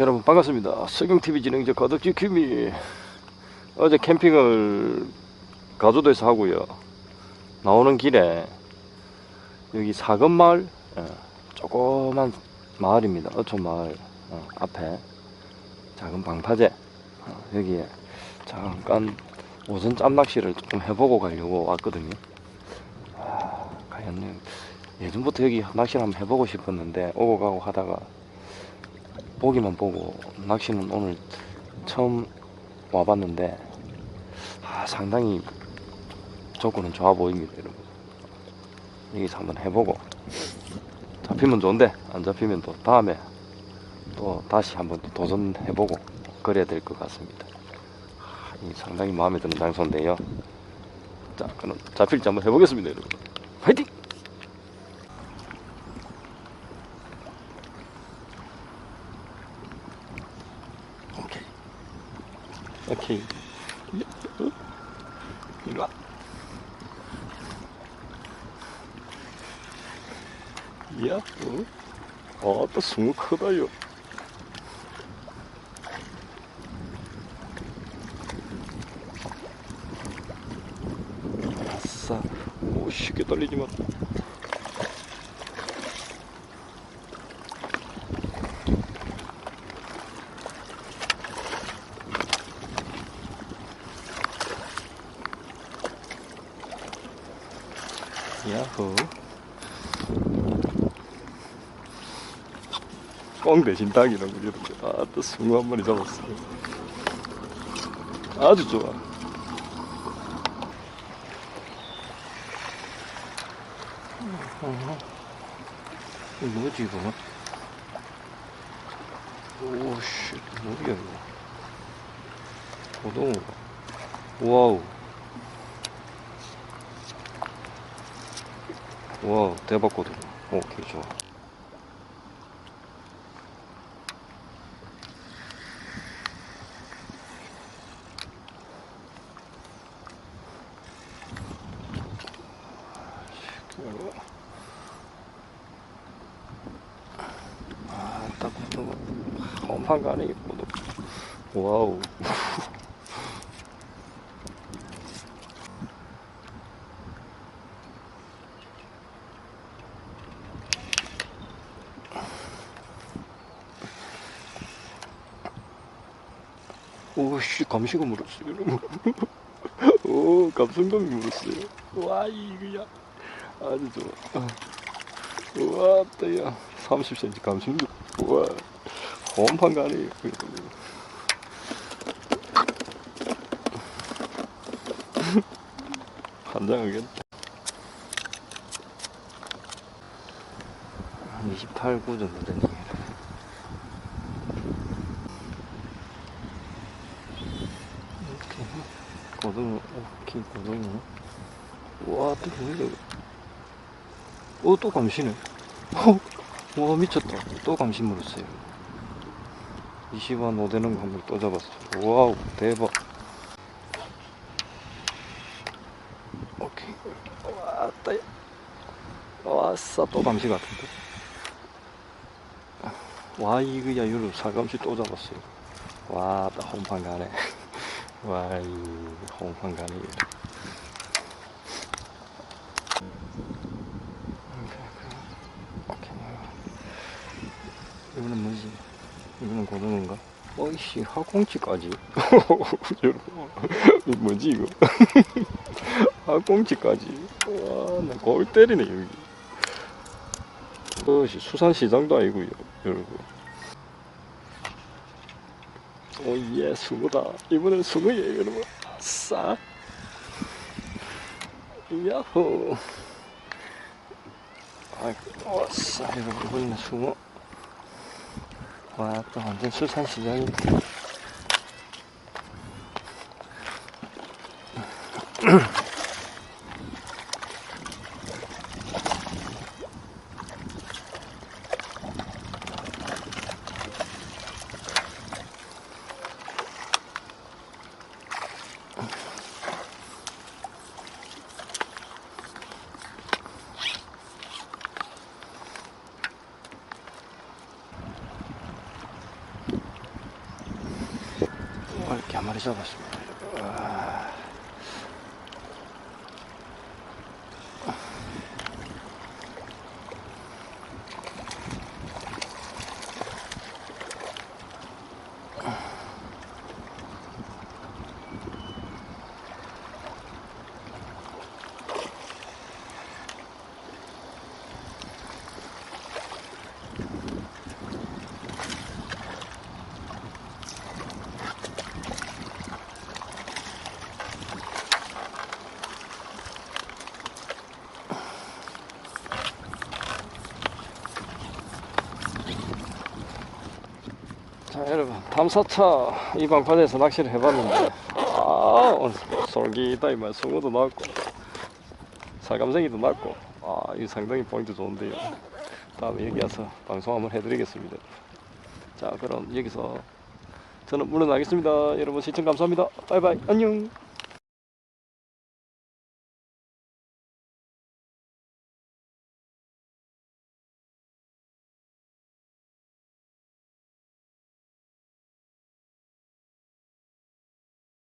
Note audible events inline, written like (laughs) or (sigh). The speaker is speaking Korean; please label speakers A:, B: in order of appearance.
A: 여러분 반갑습니다. 석영TV 진행자 가덕지 큐미 어제 캠핑을 가조도에서 하고요. 나오는 길에 여기 사건마을 예, 조그만 마을입니다. 어촌 마을 어, 앞에 작은 방파제 어, 여기에 잠깐 오전 짬낚시를 좀 해보고 가려고 왔거든요. 아, 과연 예전부터 여기 낚시를 한번 해보고 싶었는데 오고 가고 하다가 보기만 보고 낚시는 오늘 처음 와봤는데 아, 상당히 조건은 좋아 보입니다 여러분. 여기서 한번 해보고 잡히면 좋은데 안 잡히면 또 다음에 또 다시 한번 또 도전해보고 그래야 될 것 같습니다. 아, 이 상당히 마음에 드는 장소인데요. 자 그럼 잡힐지 한번 해보겠습니다 여러분. 화이팅! 오케이 오케이 어? 이리 와 야, 어? 아, 또 숭어 크다요. 아싸, 오, 쉽게 떨리지 마. 야호. 꽝 대신 닭이라고 이러는데 아또 숭어 한 마리 잡았어 아주 좋아. 이거 뭐지 이거? 오씨 뭐야 이거. 고등어가. 와우. 와우 대박 고등어 오케이 좋아 그리고 아, 딱 고등어 험한 가네 이 고등어 와우 오씨 감시가 물었어요. (laughs) 오 감성돔이 물었어요. 와 이거야 아주 좋아. 우와 따야 30cm 감성돔 우와 험한 가네. 환장하겠다 한 28, 9 정도 되네. 이렇게 고등어 오케이 고등어. 와, 또 뭐야? 어, 또 감시네. 어, 와, 미쳤다. 또 감시 물었어요. 20만 5되는 거 한 번 또 잡았어. 와우, 대박. 오케이. 왔다. 왔어, 또 감시 같은데. 와, 이거야, 유로 사감시 또 잡았어요. 와, 나 홍판 가네. (laughs) 와, 이 홍판 가네. 오케이. 이거는 뭐지? 이거는 고등어인가? (laughs) 여러분, 이거 뭐지, 이거? (laughs) 학꽁치까지. 와, 나골 때리네, 여기. 그것이 수산시장도 아니고요, 여러분. 오예, 숭어다. 이번엔 숭어예요, 여러분. 아싸. 야호. 아이고, 왔어. 여러분, 완전 수산 我反正四川人。 습니 자 여러분 탐사차 이 방파제에서 낚시를 해봤는데 아 오늘 솔깃하이 말. 숭어도 나왔고 살감생이도 나왔고 아이 상당히 포인트 좋은데요. 다음에 여기 와서 방송 한번 해드리겠습니다. 자 그럼 여기서 저는 물러나겠습니다. 여러분 시청 감사합니다. 바이바이. 안녕